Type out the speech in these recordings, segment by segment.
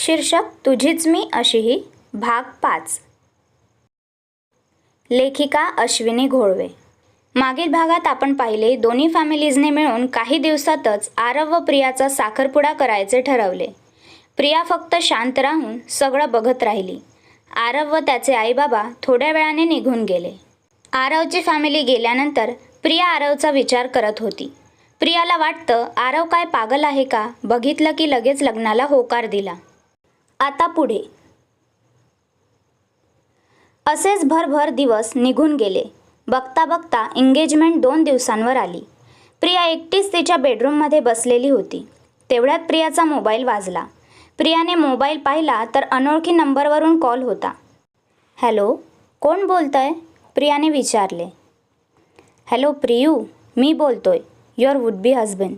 शीर्षक तुझीच मी अशीही भाग पाच. लेखिका अश्विनी घोळवे मागील भागात आपण पाहिले दोन्ही फॅमिलीजने मिळून काही दिवसातच आरव व प्रियाचा साखरपुडा करायचे ठरवले. प्रिया फक्त शांत राहून सगळं बघत राहिली. आरव व त्याचे आईबाबा थोड्या वेळाने निघून गेले. आरवची फॅमिली गेल्यानंतर प्रिया आरवचा विचार करत होती. प्रियाला वाटतं आरव काय पागल आहे का? बघितलं की लगेच लग्नाला होकार दिला. आता पुढे. असेच भरभर दिवस निघून गेले. बघता बघता एंगेजमेंट दोन दिवसांवर आली. प्रिया एकटीच तिच्या बेडरूममध्ये बसलेली होती. तेवढ्यात प्रियाचा मोबाईल वाजला. प्रियाने मोबाईल पाहिला तर अनोळखी नंबरवरून कॉल होता. हॅलो कोण बोलतंय? प्रियाने विचारले. हॅलो प्रियू मी बोलतोय. युअर वुड बी हजबंड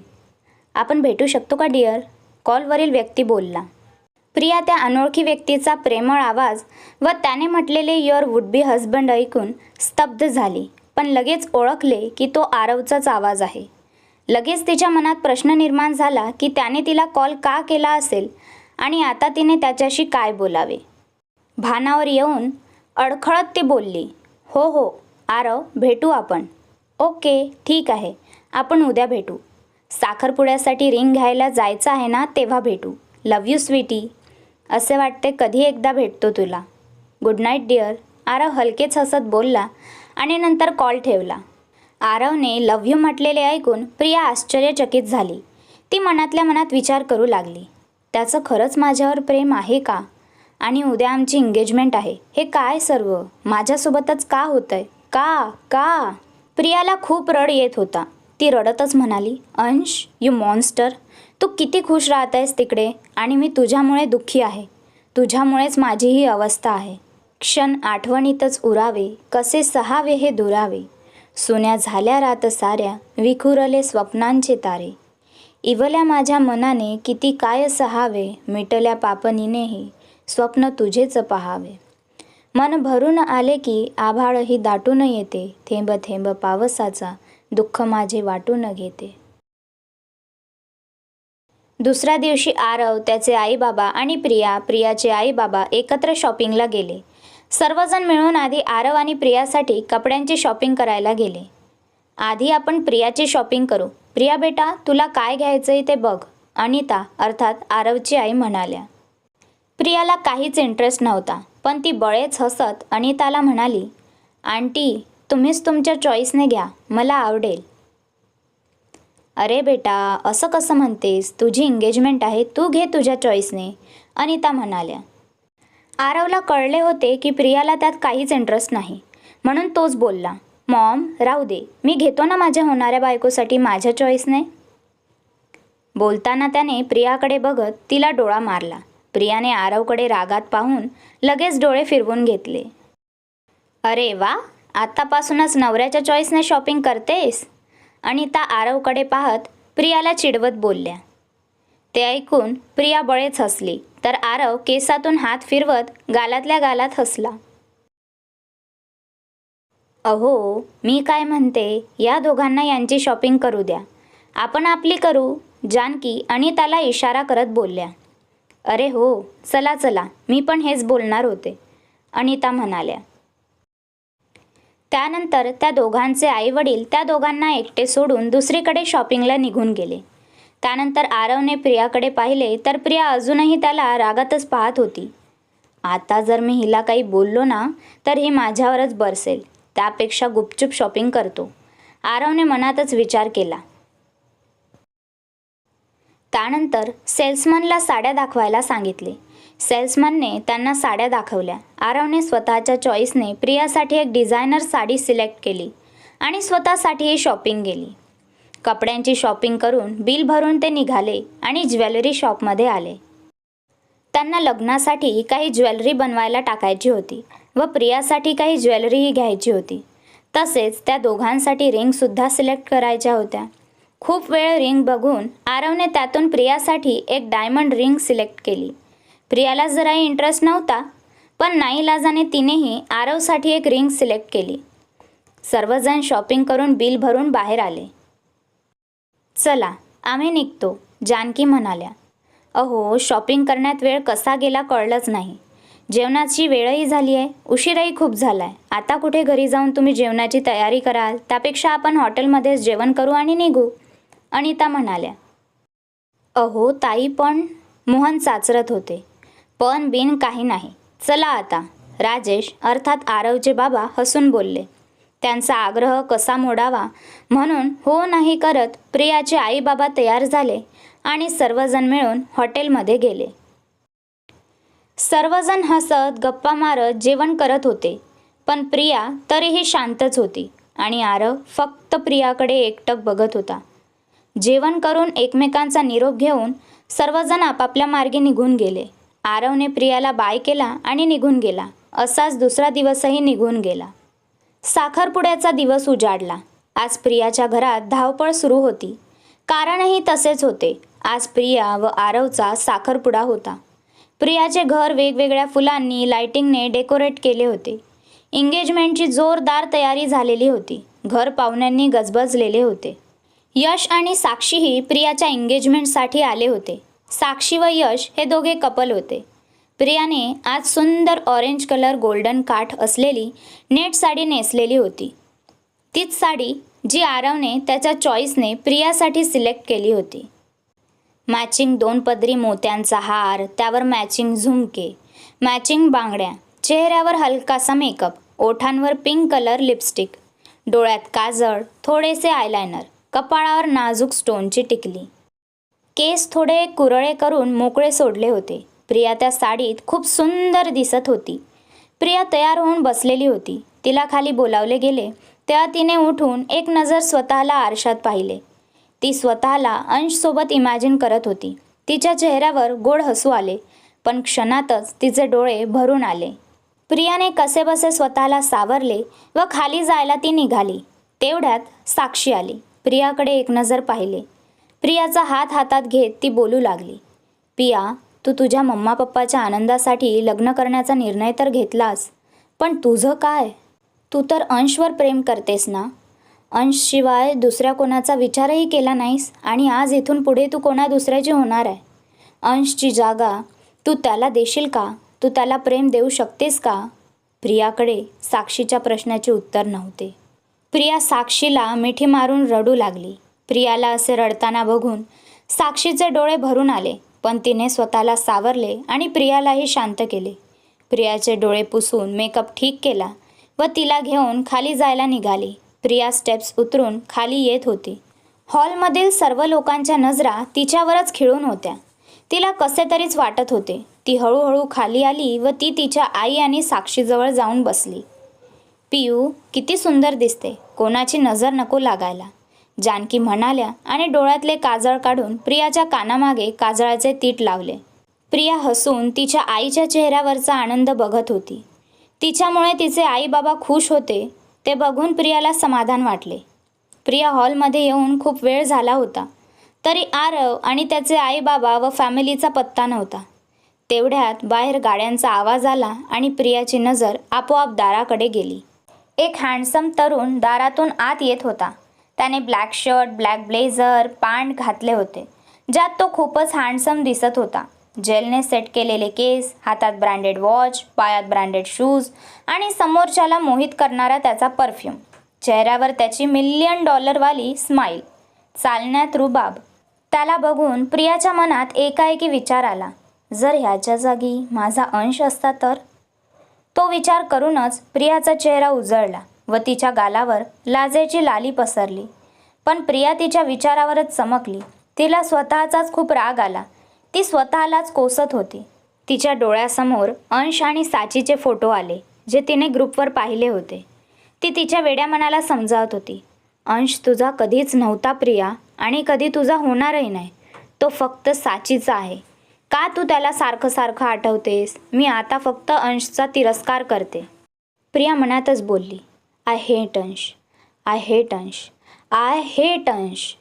आपण भेटू शकतो का डिअर कॉलवरील व्यक्ती बोलला. प्रिया त्या अनोळखी व्यक्तीचा प्रेमळ आवाज व त्याने म्हटलेले युअर वुड बी हजबंड ऐकून स्तब्ध झाली. पण लगेच ओळखले की तो आरवचाच आवाज आहे. लगेच तिच्या मनात प्रश्न निर्माण झाला की त्याने तिला कॉल का केला असेल आणि आता तिने त्याच्याशी काय बोलावे? भानावर येऊन अडखळत ती बोलली हो हो आरव भेटू आपण. ओके ठीक आहे आपण उद्या भेटू. साखरपुड्यासाठी रिंग घ्यायला जायचं आहे ना तेव्हा भेटू. लव यू स्वीटी असे वाटते कधी एकदा भेटतो तुला. गुड नाईट डिअर आरव हलकेच हसत बोलला आणि नंतर कॉल ठेवला. आरवने लव्ह यू म्हटलेले ऐकून प्रिया आश्चर्यचकित झाली. ती मनातल्या मनात विचार करू लागली. त्याचं खरंच माझ्यावर प्रेम आहे का? आणि उद्या आमची एंगेजमेंट आहे. हे काय सर्व? माझ्यासोबतच का होतंय? का? का? प्रियाला खूप रड येत होता. ती रडतच म्हणाली अंश यू मॉन्स्टर तू किती खुश राहत आहेस तिकडे? आणि मी तुझ्यामुळे दुःखी आहे. तुझ्यामुळेच माझी ही अवस्था आहे. क्षण आठवणीतच उरावे कसे सहावे हे दुरावे. सुन्या झाल्या रात साऱ्या विखुरले स्वप्नांचे तारे. इवल्या माझ्या मनाने किती काय सहावे मिटल्या पापनीनेही स्वप्न तुझेच पहावे. मन भरून आले की आभाळही दाटून येते थेंब थेंब पावसाचा दुःख माझे वाटून घेते. दुसऱ्या दिवशी आरव त्याचे आईबाबा आणि प्रिया प्रियाचे आईबाबा एकत्र शॉपिंगला गेले. सर्वजण मिळून आधी आरव आणि प्रियासाठी कपड्यांची शॉपिंग करायला गेले. आधी आपण प्रियाची शॉपिंग करू. प्रिया बेटा तुला काय घ्यायचंय ते बघ. अनिता अर्थात आरवची आई म्हणाल्या. प्रियाला काहीच इंटरेस्ट नव्हता पण ती बळेच हसत अनिताला म्हणाली आंटी तुम्हीच तुमच्या चॉईसने घ्या. मला आवडेल. अरे बेटा असं कसं म्हणतेस? तुझी एंगेजमेंट आहे तू घे तुझ्या चॉईसने अनिता म्हणाल्या. आरवला कळले होते की प्रियाला त्यात काहीच इंटरेस्ट नाही. म्हणून तोच बोलला मॉम राहू दे. मी घेतो ना माझ्या होणाऱ्या बायकोसाठी माझ्या चॉईसने बोलताना त्याने प्रियाकडे बघत तिला डोळा मारला. प्रियाने आरवकडे रागात पाहून लगेच डोळे फिरवून घेतले. अरे वा! आत्तापासूनच नवऱ्याच्या चॉईसने शॉपिंग करतेस? अनिता आरवकडे पाहत प्रियाला चिडवत बोलल्या. ते ऐकून प्रिया बळेच हसली तर आरव केसातून हात फिरवत गालातल्या गालात हसला. अहो मी काय म्हणते? या दोघांना यांची शॉपिंग करू द्या. आपण आपली करू? जानकी अनिताला इशारा करत बोलल्या. अरे हो चला चला मी पण हेच बोलणार होते. अनिता म्हणाल्या. त्यानंतर त्या दोघांचे आईवडील त्या दोघांना एकटे सोडून दुसरीकडे शॉपिंगला निघून गेले. त्यानंतर आरवने प्रियाकडे पाहिले तर प्रिया अजूनही त्याला रागातच पाहत होती. आता जर मी हिला काही बोललो ना तर ही माझ्यावरच बरसेल. त्यापेक्षा गुपचूप शॉपिंग करतो. आरवने मनातच विचार केला. त्यानंतर सेल्समनला साड्या दाखवायला सांगितले. सेल्समनने त्यांना साड्या दाखवल्या. आरवने स्वतःच्या चॉईसने प्रियासाठी एक डिझायनर साडी सिलेक्ट केली आणि स्वतःसाठीही शॉपिंग केली कपड्यांची शॉपिंग करून बिल भरून ते निघाले आणि ज्वेलरी शॉपमध्ये आले. त्यांना लग्नासाठी काही ज्वेलरी बनवायला टाकायची होती व प्रियासाठी काही ज्वेलरीही घ्यायची होती. तसेच त्या दोघांसाठी रिंगसुद्धा सिलेक्ट करायच्या होत्या. खूप वेळ रिंग बघून आरवने त्यातून प्रियासाठी एक डायमंड रिंग सिलेक्ट केली. प्रियाला जराही इंटरेस्ट नव्हता पण नाईलाजाने तिनेही आरवसाठी एक रिंग सिलेक्ट केली. सर्वजण शॉपिंग करून बिल भरून बाहेर आले. चला आम्ही निघतो जानकी म्हणाल्या. अहो शॉपिंग करण्यात वेळ कसा गेला कळलंच नाही. जेवणाची वेळही झाली आहे उशीरही खूप झाला आहे आता कुठे घरी जाऊन तुम्ही जेवणाची तयारी कराल? त्यापेक्षा आपण हॉटेलमध्येच जेवण करू आणि निघू. अनिता म्हणाल्या. अहो ताई पण. मोहन चाचरत होते. पण बिन काही नाही. चला आता. राजेश अर्थात आरवचे बाबा हसून बोलले. त्यांचा आग्रह कसा मोडावा? म्हणून हो नाही करत प्रियाचे आईबाबा तयार झाले आणि सर्वजण मिळून हॉटेलमध्ये गेले. सर्वजण हसत गप्पा मारत जेवण करत होते. पण प्रिया तरीही शांतच होती आणि आरव फक्त प्रियाकडे एकटक बघत होता. जेवण करून एकमेकांचा निरोप घेऊन सर्वजण आपापल्या मार्गे निघून गेले. आरवने प्रियाला बाय केला आणि निघून गेला. असाच दुसरा दिवसही निघून गेला. साखरपुड्याचा दिवस उजाडला. आज प्रियाच्या घरात धावपळ सुरू होती. कारणही तसेच होते. आज प्रिया व आरवचा साखरपुडा होता. प्रियाचे घर वेगवेगळ्या फुलांनी लाइटिंगने डेकोरेट केले होते. एंगेजमेंटची जोरदार तयारी झालेली होती. घर पाहुण्यांनी गजबजलेले होते. यश आणि साक्षीही प्रियाच्या एंगेजमेंटसाठी आले होते. साक्षी व यश हे दोघे कपल होते. प्रियाने आज सुंदर ऑरेंज कलर गोल्डन काठ असलेली नेट साडी नेसलेली होती. तीच साडी जी आरवने त्याच्या चॉईसने प्रियासाठी सिलेक्ट केली होती. मॅचिंग दोन पदरी मोत्यांचा हार त्यावर मॅचिंग झुमके मॅचिंग बांगड्या चेहऱ्यावर हलकासा मेकअप ओठांवर पिंक कलर लिपस्टिक डोळ्यात काजळ थोडेसे आयलायनर कपाळावर नाजूक स्टोनची टिकली. केस थोडे कुरळे करून मोकळे सोडले होते. प्रिया त्या साडीत खूप सुंदर दिसत होती. प्रिया तयार होऊन बसलेली होती. तिला खाली बोलावले गेले. तेव्हा तिने उठून एक नजर स्वतःला आरशात पाहिले. ती स्वतःला अंशसोबत इमॅजिन करत होती. तिच्या चेहऱ्यावर गोड हसू आले पण क्षणातच तिचे डोळे भरून आले. प्रियाने कसेबसे स्वतःला सावरले व खाली जायला ती निघाली. तेवढ्यात साक्षी आली. प्रियाकडे एक नजर पाहिले. प्रियाचा हात हातात घेत ती बोलू लागली. पिया तू तुझ्या मम्मा पप्पाच्या आनंदासाठी लग्न करण्याचा निर्णय तर घेतलास पण तुझं काय? तू तर अंशवर प्रेम करतेस ना? अंशशिवाय दुसऱ्या कोणाचा विचारही केला नाहीस आणि आज इथून पुढे तू कोणा दुसऱ्याची होणार आहे? अंशची जागा तू त्याला देशील का? तू त्याला प्रेम देऊ शकतेस का? प्रियाकडे साक्षीच्या प्रश्नाचे उत्तर नव्हते. प्रिया साक्षीला मिठी मारून रडू लागली. प्रियाला असे रडताना बघून साक्षीचे डोळे भरून आले पण तिने स्वतःला सावरले आणि प्रियालाही शांत केले. प्रियाचे डोळे पुसून मेकअप ठीक केला व तिला घेऊन खाली जायला निघाली. प्रिया स्टेप्स उतरून खाली येत होती. हॉलमधील सर्व लोकांच्या नजरा तिच्यावरच खिळून होत्या. तिला कसे तरीच वाटत होते. ती हळूहळू खाली आली व ती तिच्या आई आणि साक्षीजवळ जाऊन बसली. पियू किती सुंदर दिसते. कोणाची नजर नको लागायला. जानकी म्हणाल्या आणि डोळ्यातले काजळ काढून प्रियाच्या कानामागे काजळाचे तीट लावले. प्रिया हसून तिच्या आईच्या चेहऱ्यावरचा आनंद बघत होती. तिच्यामुळे तिचे आई बाबा खुश होते ते बघून प्रियाला समाधान वाटले. प्रिया हॉलमध्ये येऊन खूप वेळ झाला होता. तरी आरव आणि त्याचे आई बाबा व फॅमिलीचा पत्ता नव्हता. तेवढ्यात बाहेर गाड्यांचा आवाज आला आणि प्रियाची नजर आपोआप दाराकडे गेली. एक हँडसम तरुण दारातून आत येत होता. त्याने black shirt black blazer pant घातले होते. ज्यात तो खूपच हँडसम दिसत होता. जेलने सेट केलेले केस हातात ब्रँडेड वॉच पायात ब्रँडेड शूज आणि समोरच्याला मोहित करणारा त्याचा परफ्यूम चेहऱ्यावर त्याची मिलियन डॉलरवाली स्माईल चालण्यात रुबाब. त्याला बघून प्रियाच्या मनात एकाएकी विचार आला. जर ह्याच्या जागी माझा अंश असता तर? तो विचार करूनच प्रियाचा चेहरा उजळला. व तिच्या गालावर लाजेची लाली पसरली. पण प्रिया तिच्या विचारावरच चमकली. तिला स्वतःचाच खूप राग आला. ती स्वतःलाच कोसत होती. तिच्या डोळ्यासमोर अंश आणि साचीचे फोटो आले जे तिने ग्रुपवर पाहिले होते. ती तिच्या वेड्या मनाला समजावत होती. अंश तुझा कधीच नव्हता प्रिया आणि कधी तुझा होणारही नाही. तो फक्त साचीचा आहे. का तू त्याला सारखं सारखं आठवतेस? मी आता फक्त अंशचा तिरस्कार करते. प्रिया मनातच बोलली. I hate Ansh I hate Ansh I hate Ansh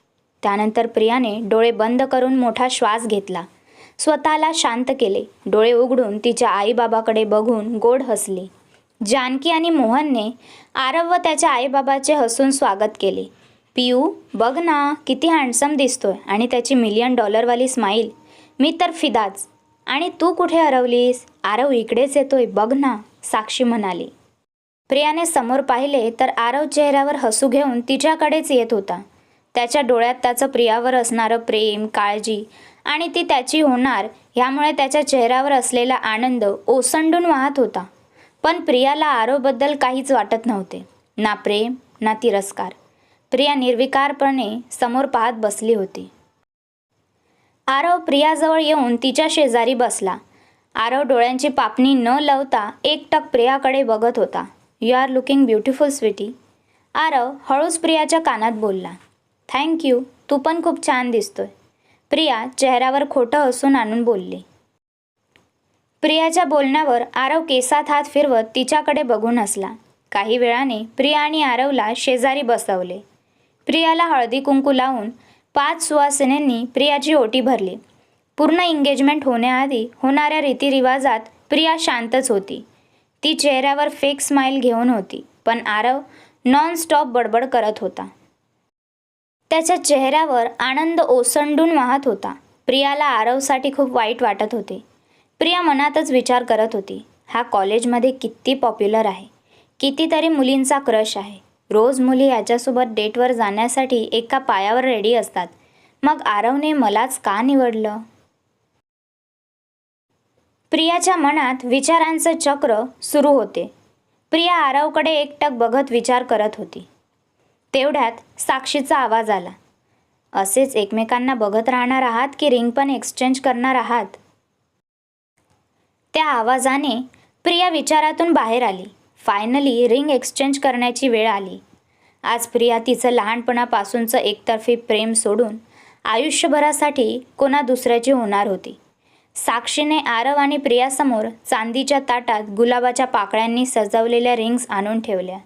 त्यानंतर प्रियाने डोळे बंद करून मोठा श्वास घेतला. स्वतःला शांत केले. डोळे उघडून तिच्या आईबाबाकडे बघून गोड हसली. जानकी आणि मोहनने आरव व त्याच्या आईबाबाचे हसून स्वागत केले. पियू बघ ना किती हँडसम दिसतोय आणि त्याची मिलियन डॉलरवाली स्माईल मी तर फिदाच. आणि तू कुठे हरवलीस? आरव इकडेच येतोय बघ ना साक्षी म्हणाली. प्रियाने समोर पाहिले तर आरव चेहऱ्यावर हसू घेऊन तिच्याकडेच येत होता. त्याच्या डोळ्यात त्याचं प्रियावर असणारं प्रेम काळजी आणि ती त्याची होणार ह्यामुळे त्याच्या चेहऱ्यावर असलेला आनंद ओसंडून वाहत होता. पण प्रियाला आरोबद्दल काहीच वाटत नव्हते. ना प्रेम ना तिरस्कार. प्रिया निर्विकारपणे समोर पाहत बसली होती. आरव प्रियाजवळ येऊन तिच्या शेजारी बसला. आरव डोळ्यांची पापणी न लावता एकटक प्रियाकडे बघत होता. You are looking beautiful sweetie Aarav हळूच प्रियाच्या कानात बोलला. थँक यू तू पण खूप छान दिसतोय. प्रिया चेहऱ्यावर खोटं हसून आणून बोलली. प्रियाच्या बोलण्यावर आरव केसात हात फिरवत तिच्याकडे बघून हसला. काही वेळाने प्रिया आणि आरवला शेजारी बसवले. प्रियाला हळदी कुंकू लावून पाच सुवासिनींनी प्रियाची ओटी भरली. पूर्ण एंगेजमेंट होण्याआधी होणाऱ्या रीतिरिवाजात प्रिया शांतच होती. ती चेहऱ्यावर फेक स्माईल घेऊन होती पण आरव नॉन स्टॉप बडबड करत होता. त्याच्या चेहऱ्यावर आनंद ओसंडून वाहत होता. प्रियाला आरवसाठी खूप वाईट वाटत होते. प्रिया मनातच विचार करत होती हा कॉलेजमध्ये किती पॉप्युलर आहे. कितीतरी मुलींचा क्रश आहे. रोज मुली याच्यासोबत डेटवर जाण्यासाठी एका पायावर रेडी असतात. मग आरवने मलाच का निवडलं? प्रियाच्या मनात विचारांचं चक्र सुरू होते. प्रिया आरवकडे एकटक बघत विचार करत होती. तेवढ्यात साक्षीचा आवाज आला. असेच एकमेकांना बघत राहणार आहात की रिंग पण एक्सचेंज करणार आहात? त्या आवाजाने प्रिया विचारातून बाहेर आली. फायनली रिंग एक्सचेंज करण्याची वेळ आली. आज प्रिया तिचं लहानपणापासूनचं एकतर्फी प्रेम सोडून आयुष्यभरासाठी कोणा दुसऱ्याची होणार होती. साक्षीने आरव आणि प्रियासमोर चांदीच्या ताटात गुलाबाच्या पाकळ्यांनी सजवलेल्या रिंग्स आणून ठेवल्या.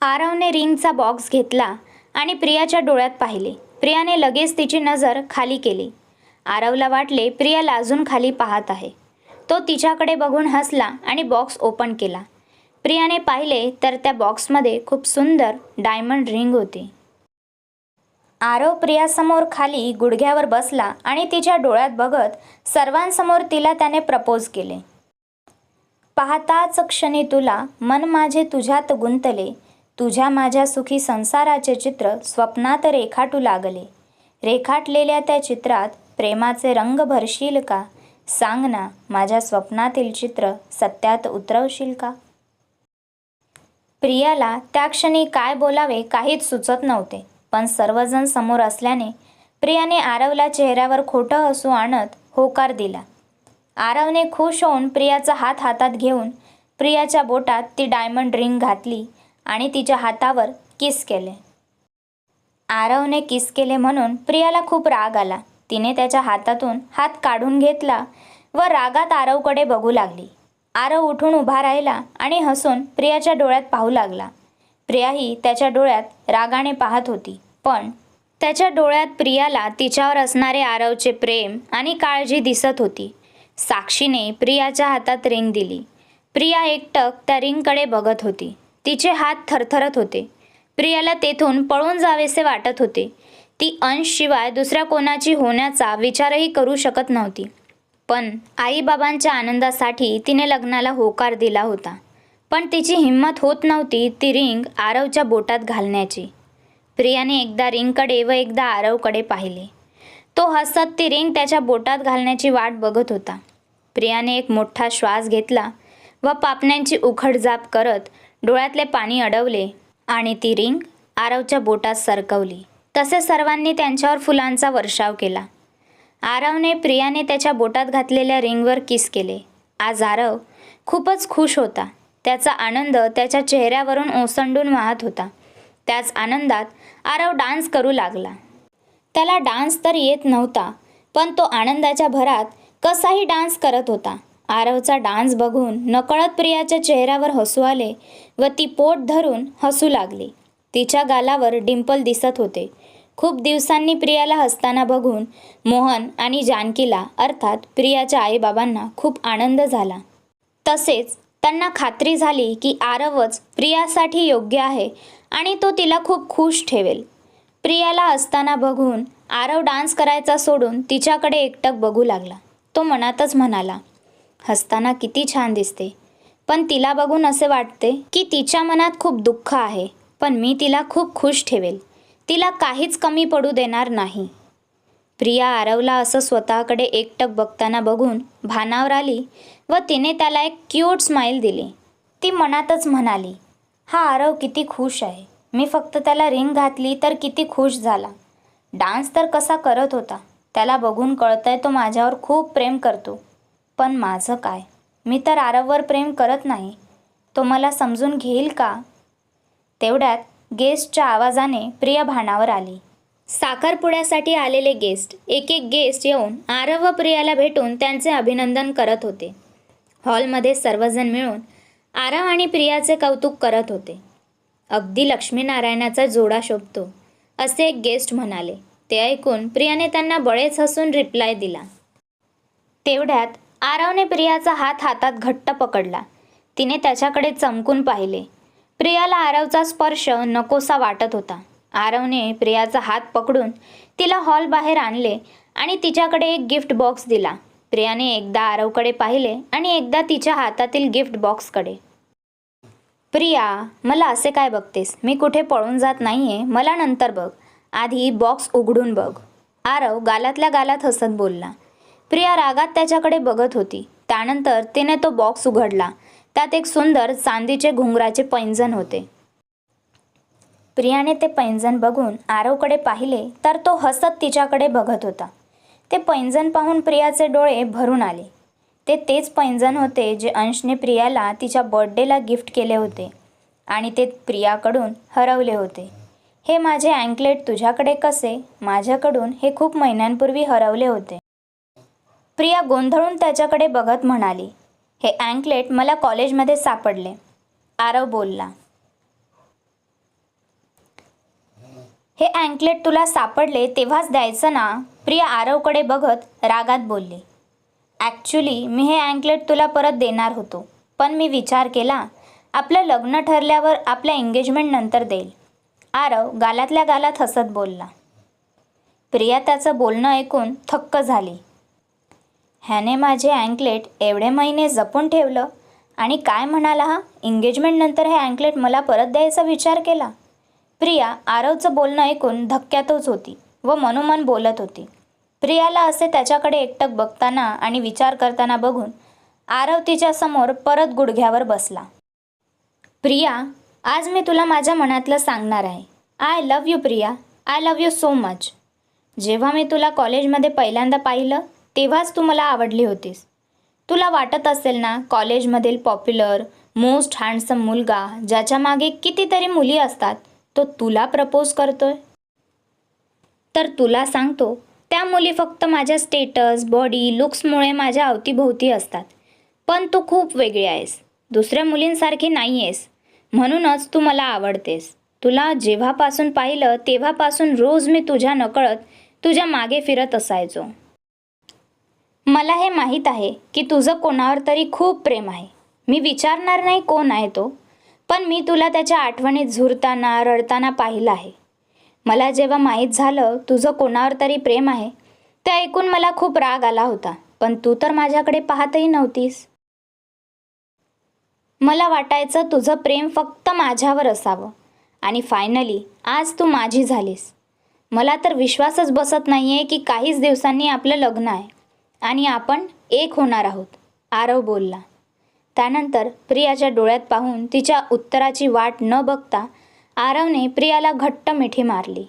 आरवने रिंगचा बॉक्स घेतला आणि प्रियाच्या डोळ्यात पाहिले. प्रियाने लगेच तिची नजर खाली केली. आरवला वाटले प्रिया लाजून खाली पाहत आहे. तो तिच्याकडे बघून हसला आणि बॉक्स ओपन केला. प्रियाने पाहिले तर त्या बॉक्समध्ये खूप सुंदर डायमंड रिंग होती. आरव प्रियासमोर खाली गुडघ्यावर बसला आणि तिच्या डोळ्यात बघत सर्वांसमोर तिला त्याने प्रपोज केले. पाहताच क्षणी तुला मन माझे तुझ्यात गुंतले. तुझ्या माझ्या सुखी संसाराचे चित्र स्वप्नात रेखाटू लागले. रेखाटलेल्या त्या चित्रात प्रेमाचे रंग भरशील का? सांग ना माझ्या स्वप्नातील चित्र सत्यात उतरवशील का? प्रियाला त्या क्षणी काय बोलावे काहीच सुचत नव्हते. पण सर्वजण समोर असल्याने प्रियाने आरवला चेहऱ्यावर खोटं हसू आणत होकार दिला. आरवने खुश होऊन प्रियाचा हात हातात घेऊन प्रियाच्या बोटात ती डायमंड रिंग घातली आणि तिच्या हातावर किस केले. आरवने किस केले म्हणून प्रियाला खूप राग आला. तिने त्याच्या हातातून हात काढून घेतला व रागात आरवकडे बघू लागली. आरव उठून उभा राहिला आणि हसून प्रियाच्या डोळ्यात पाहू लागला. प्रियाही त्याच्या डोळ्यात रागाने पाहत होती. पण त्याच्या डोळ्यात प्रियाला तिच्यावर असणारे आरवचे प्रेम आणि काळजी दिसत होती. साक्षीने प्रियाच्या हातात रिंग दिली. प्रिया एकटक त्या रिंगकडे बघत होती. तिचे हात थरथरत होते. प्रियाला तेथून पळून जावेसे वाटत होते. ती अंशशिवाय दुसऱ्या कोणाची होण्याचा विचारही करू शकत नव्हती. पण आईबाबांच्या आनंदासाठी तिने लग्नाला होकार दिला होता. पण तिची हिंमत होत नव्हती ती रिंग आरवच्या बोटात घालण्याची. प्रियाने एकदा रिंगकडे व एकदा आरवकडे पाहिले. तो हसत ती रिंग त्याच्या बोटात घालण्याची वाट बघत होता. प्रियाने एक मोठा श्वास घेतला व पापण्यांची उखडजाप करत डोळ्यातले पाणी अडवले आणि ती रिंग आरवच्या बोटात सरकवली. तसे सर्वांनी त्यांच्यावर फुलांचा वर्षाव केला. आरवने प्रियाने त्याच्या बोटात घातलेल्या रिंगवर किस केले. आज आरव खूपच खुश होता. त्याचा आनंद त्याच्या चेहऱ्यावरून ओसंडून वाहत होता. त्याच आनंदात आरव डान्स करू लागला. त्याला डान्स तर येत नव्हता पण तो आनंदाच्या भरात कसाही डान्स करत होता. आरवचा डान्स बघून नकळत प्रियाच्या चेहऱ्यावर हसू आले व ती पोट धरून हसू लागली. तिच्या गालावर डिंपल दिसत होते. खूप दिवसांनी प्रियाला हसताना बघून मोहन आणि जानकीला अर्थात प्रियाच्या आईबाबांना खूप आनंद झाला. तसेच त्यांना खात्री झाली की आरवच प्रियासाठी योग्य आहे आणि तो तिला खूप खुश ठेवेल. प्रियाला असताना बघून आरव डान्स करायचा सोडून तिच्याकडे एकटक बघू लागला. तो मनातच म्हणाला हसताना किती छान दिसते. पण तिला बघून असे वाटते की तिच्या मनात खूप दुःख आहे पण मी तिला खूप खुश ठेवेल. तिला काहीच कमी पडू देणार नाही. प्रिया आरवला असं स्वतःकडे एकटक बघताना बघून भानावर आली. व तिने त्याला एक क्यूट स्माईल दिली. ती मनातच म्हणाली हा आरव किती खुश आहे. मी फक्त त्याला रिंग घातली तर किती खुश झाला. डान्स तर कसा करत होता. त्याला बघून कळतंय तो माझ्यावर खूप प्रेम करतो. पण माझं काय? मी तर आरववर प्रेम करत नाही. तो मला समजून घेईल का? तेवढ्यात गेस्टच्या आवाजाने प्रिया भानावर आली. साखरपुड्यासाठी आलेले गेस्ट एक एक गेस्ट येऊन आरव व प्रियाला भेटून त्यांचे अभिनंदन करत होते. हॉलमध्ये सर्वजण मिळून आराम आणि प्रियाचे कौतुक करत होते. अगदी लक्ष्मीनारायणाचा जोडा शोभतो असे एक गेस्ट म्हणाले. ते ऐकून प्रियाने त्यांना बळेच हसून रिप्लाय दिला. तेवढ्यात आरवने प्रियाचा हात हातात घट्ट पकडला. तिने त्याच्याकडे चमकून पाहिले. प्रियाला आरवचा स्पर्श नकोसा वाटत होता. आरवने प्रियाचा हात पकडून तिला हॉल बाहेर आणले आणि तिच्याकडे एक गिफ्ट बॉक्स दिला. प्रियाने एकदा आरवकडे पाहिले आणि एकदा तिच्या हातातील गिफ्ट बॉक्सकडे. प्रिया मला असे काय बघतेस? मी कुठे पळून जात नाहीये. मला नंतर बघ. आधी बॉक्स उघडून बघ. आरव गालातल्या गालात हसत बोलला. प्रिया रागात त्याच्याकडे बघत होती. त्यानंतर तिने तो बॉक्स उघडला. त्यात एक सुंदर चांदीचे घुंगराचे पैंजण होते. प्रियाने ते पैंजण बघून आरवकडे पाहिले तर तो हसत तिच्याकडे बघत होता. ते पैंजण पाहून प्रियाचे डोळे भरून आले. ते तेच पैंजण होते जे अंशने प्रियाला तिच्या बर्थडेला गिफ्ट केले होते आणि ते प्रियाकडून हरवले होते. हे माझे अँकलेट तुझ्याकडे कसे? माझ्याकडून हे खूप महिन्यांपूर्वी हरवले होते. प्रिया गोंधळून त्याच्याकडे बघत म्हणाली हे अँकलेट मला कॉलेजमध्ये सापडले. आरव बोलला हे अँकलेट तुला सापडले तेव्हाच द्यायचं ना? प्रिया आरवकडे बघत रागात बोलली. ॲक्च्युली मी हे अँकलेट तुला परत देणार होतो पण मी विचार केला आपलं लग्न ठरल्यावर आपल्या एंगेजमेंट नंतर देईल. आरव गालातल्या गालात हसत बोलला. प्रिया त्याचं बोलणं ऐकून थक्क झाली. ह्याने माझे अँकलेट एवढे महिने जपून ठेवलं आणि काय म्हणाला हा? एंगेजमेंट नंतर हे अँकलेट मला परत द्यायचा विचार केला? प्रिया आरवचं बोलणं ऐकून धक्क्यातच होती व मनोमन बोलत होती. प्रियाला असे त्याच्याकडे एकटक बघताना आणि विचार करताना बघून आरव तिच्यासमोर परत गुडघ्यावर बसला. प्रिया आज मी तुला माझ्या मनातलं सांगणार आहे. I love you Priya. I love you so much जेव्हा मी तुला कॉलेजमध्ये पहिल्यांदा पाहिलं तेव्हाच तू मला आवडली होतीस. तुला वाटत असेल ना कॉलेजमधील पॉप्युलर मोस्ट हँडसम मुलगा ज्याच्या मागे कितीतरी मुली असतात तो तुला प्रपोज करतोय? तर तुला सांगतो त्या मुली फक्त माझ्या स्टेटस बॉडी लुक्समुळे माझ्या अवतीभोवती असतात. पण तू खूप वेगळी आहेस. दुसऱ्या मुलींसारखी नाही आहेस म्हणूनच तू मला आवडतेस. तुला जेव्हापासून पाहिलं तेव्हापासून रोज मी तुझ्या नकळत तुझ्या मागे फिरत असायचो. मला हे माहीत आहे की तुझं कोणावर तरी खूप प्रेम आहे. मी विचारणार नाही कोण आहे तो. पण मी तुला त्याच्या आठवणीत झुरताना रडताना पाहिलं आहे. मला जेव्हा माहीत झालं तुझं कोणावर तरी प्रेम आहे ते ऐकून मला खूप राग आला होता पण तू तर माझ्याकडे पाहतही नव्हतीस. मला वाटायचं तुझं प्रेम फक्त माझ्यावर असावं आणि फायनली आज तू माझी झालीस. मला तर विश्वासच बसत नाही आहे की काहीच दिवसांनी आपलं लग्न आहे आणि आपण एक होणार आहोत आरव बोलला. त्यानंतर प्रियाच्या डोळ्यात पाहून तिच्या उत्तराची वाट न बघता आरवने प्रियाला घट्ट मिठी मारली.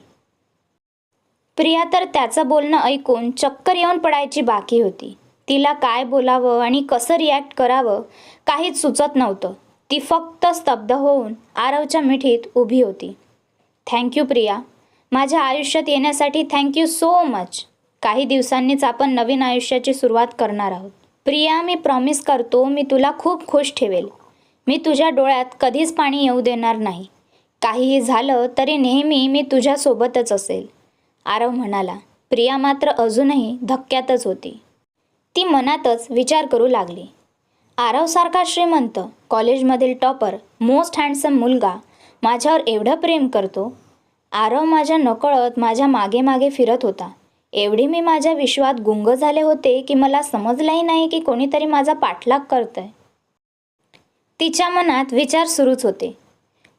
प्रिया तर त्याचं बोलणं ऐकून चक्कर येऊन पडायची बाकी होती. तिला काय बोलावं आणि कसं रिॲक्ट करावं काहीच सुचत नव्हतं. ती फक्त स्तब्ध होऊन आरवच्या मिठीत उभी होती. Thank you Priya. माझ्या आयुष्यात येण्यासाठी थँक्यू सो मच काही दिवसांनीच आपण नवीन आयुष्याची सुरुवात करणार आहोत. प्रिया मी प्रॉमिस करतो मी तुला खूप खुश ठेवेल. मी तुझ्या डोळ्यात कधीच पाणी येऊ देणार नाही. काहीही झालं तरी नेहमी मी तुझ्यासोबतच असेल. आरव म्हणाला. प्रिया मात्र अजूनही धक्क्यातच होती. ती मनातच विचार करू लागली. आरवसारखा श्रीमंत कॉलेजमधील टॉपर मोस्ट हँडसम मुलगा माझ्यावर एवढं प्रेम करतो. आरव माझ्या नकळत माझ्या मागे मागे फिरत होता. एवढी मी माझ्या विश्वात गुंग झाले होते की मला समजलंही नाही की कोणीतरी माझा पाठलाग करतंय. तिच्या मनात विचार सुरूच होते.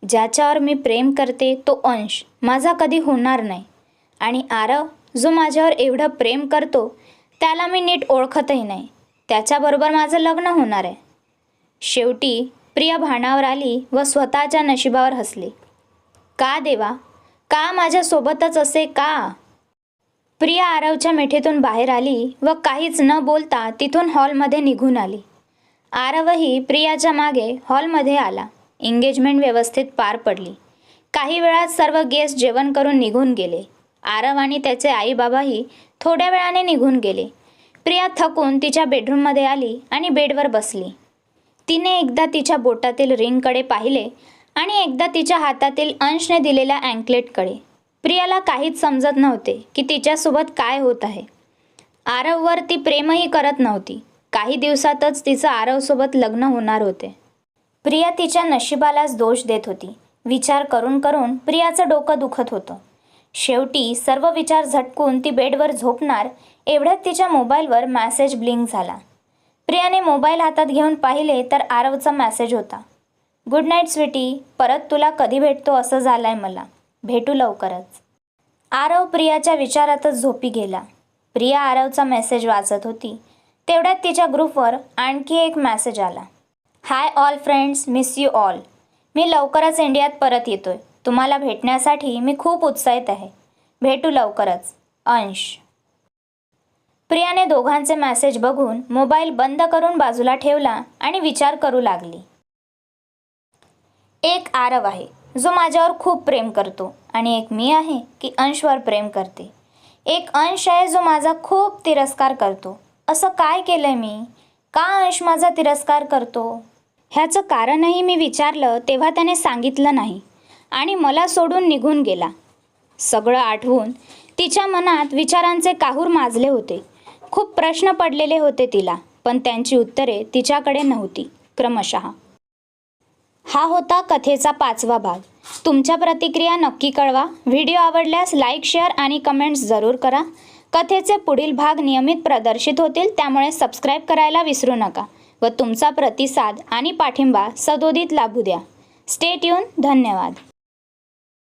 ज्याच्यावर मी प्रेम करते तो अंश माझा कधी होणार नाही. आणि आरव जो माझ्यावर एवढं प्रेम करतो त्याला मी नीट ओळखतही नाही. त्याच्याबरोबर माझं लग्न होणार आहे. शेवटी प्रिया भानावर आली व स्वतःच्या नशिबावर हसली. का देवा? का माझ्यासोबतच असे का? प्रिया आरवच्या मिठीतून बाहेर आली व काहीच न बोलता तिथून हॉलमध्ये निघून आली. आरवही प्रियाच्या मागे हॉलमध्ये आला. एंगेजमेंट व्यवस्थित पार पडली. काही वेळात सर्व गेस्ट जेवण करून निघून गेले. आरव आणि त्याचे आईबाबाही थोड्या वेळाने निघून गेले. प्रिया थकून तिच्या बेडरूममध्ये आली आणि बेडवर बसली. तिने एकदा तिच्या बोटातील रिंगकडे पाहिले आणि एकदा तिच्या हातातील अंशने दिलेल्या अँकलेटकडे. प्रियाला काहीच समजत नव्हते की तिच्यासोबत काय होत आहे. आरववर ती प्रेमही करत नव्हती. काही दिवसातच तिचं आरवसोबत लग्न होणार होते. प्रिया तिच्या नशिबालाच दोष देत होती. विचार करून करून प्रियाचं डोकं दुखत होतं. शेवटी सर्व विचार झटकून ती बेडवर झोपणार एवढ्यात तिच्या मोबाईलवर मॅसेज ब्लिंक झाला. प्रियाने मोबाईल हातात घेऊन पाहिले तर आरवचा मॅसेज होता. गुड नाईट स्वीटी परत तुला कधी भेटतो असं झालंय मला. भेटू लवकरच. आरव प्रियाच्या विचारातच झोपी गेला. प्रिया आरवचा मेसेज वाचत होती. तेवढ्यात तिच्या ग्रुपवर आणखी एक मेसेज आला. Hi all friends miss you all मी लवकरच इंडियात परत येतोय. तुम्हाला भेटण्यासाठी मी खूप उत्साहित आहे. भेटू लवकरच. अंश. प्रियाने दोघांचे मेसेज बघून मोबाईल बंद करून बाजूला ठेवला आणि विचार करू लागली. एक आरव आहे. जो माझ्यावर खूप प्रेम करतो आणि एक मी आहे की अंशवर प्रेम करते. एक अंश आहे जो माझा खूप तिरस्कार करतो. असं काय केलं मी? का अंश माझा तिरस्कार करतो? ह्याचं कारणही मी विचारलं तेव्हा त्याने सांगितलं नाही आणि मला सोडून निघून गेला. सगळं आठवून तिच्या मनात विचारांचे काहूर माजले होते. खूप प्रश्न पडलेले होते तिला पण त्यांची उत्तरे तिच्याकडे नव्हती क्रमशः. हा होता कथेचा पाचवा भाग. तुमच्या प्रतिक्रिया नक्की कळवा. व्हिडिओ आवडल्यास लाईक शेअर आणि कमेंट्स जरूर करा. कथेचे पुढील भाग नियमित प्रदर्शित होतील त्यामुळे सबस्क्राईब करायला विसरू नका व तुमचा प्रतिसाद आणि पाठिंबा सदोदित लाभू द्या. स्टेट येऊन धन्यवाद.